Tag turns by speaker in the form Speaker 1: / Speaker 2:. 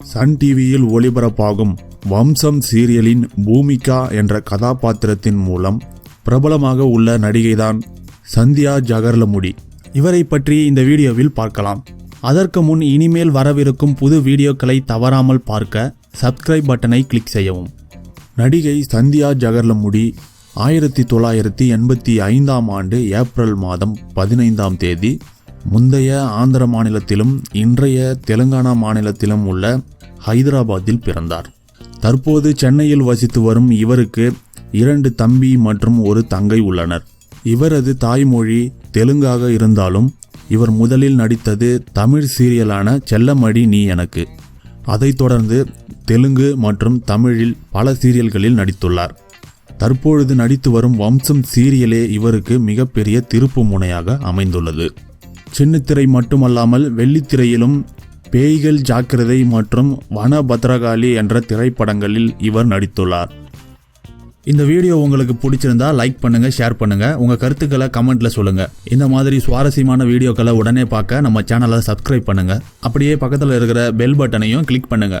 Speaker 1: Sun டிவியில் ஒளிபரப்பாகும் வம்சம் சீரியலின் பூமிகா என்ற கதாபாத்திரத்தின் மூலம் பிரபலமாக உள்ள நடிகைதான் சந்தியா ஜகர்லமுடி. இவரை பற்றி இந்த வீடியோவில் பார்க்கலாம். அதற்கு முன் இனிமேல் வரவிருக்கும் புது வீடியோக்களை தவறாமல் பார்க்க சப்ஸ்கிரைப் பட்டனை கிளிக் செய்யவும். நடிகை சந்தியா ஜகர்லமுடி ஆயிரத்தி தொள்ளாயிரத்தி எண்பத்தி ஐந்தாம் ஆண்டு ஏப்ரல் மாதம் பதினைந்தாம் தேதி முந்தைய ஆந்திர மாநிலத்திலும் இன்றைய தெலுங்கானா மாநிலத்திலும் உள்ள ஹைதராபாத்தில் பிறந்தார். தற்போது சென்னையில் வசித்து வரும் இவருக்கு இரண்டு தம்பி மற்றும் ஒரு தங்கை உள்ளனர். இவரது தாய்மொழி தெலுங்காக இருந்தாலும் இவர் முதலில் நடித்தது தமிழ் சீரியலான செல்லமடி நீ எனக்கு அதைத் தொடர்ந்து தெலுங்கு மற்றும் தமிழில் பல சீரியல்களில் நடித்துள்ளார். தற்பொழுது நடித்து வரும் வம்சம் சீரியலே இவருக்கு மிகப்பெரிய திருப்பு முனையாக அமைந்துள்ளது. சின்னத்திரை மட்டுமல்லாமல் வெள்ளித்திரையிலும் பேய்கள் ஜாக்கிரதை மற்றும் வன பத்ரகாளி என்ற திரைப்படங்களில் இவர் நடித்துள்ளார். இந்த வீடியோ உங்களுக்கு பிடிச்சிருந்தா லைக் பண்ணுங்க ஷேர் பண்ணுங்க. உங்க கருத்துக்களை கமெண்ட்ல சொல்லுங்க. இந்த மாதிரி சுவாரஸ்யமான வீடியோக்களை உடனே பார்க்க நம்ம சேனலை சப்ஸ்கிரைப் பண்ணுங்க. அப்படியே பக்கத்தில் இருக்கிற பெல் பட்டனையும் கிளிக் பண்ணுங்க.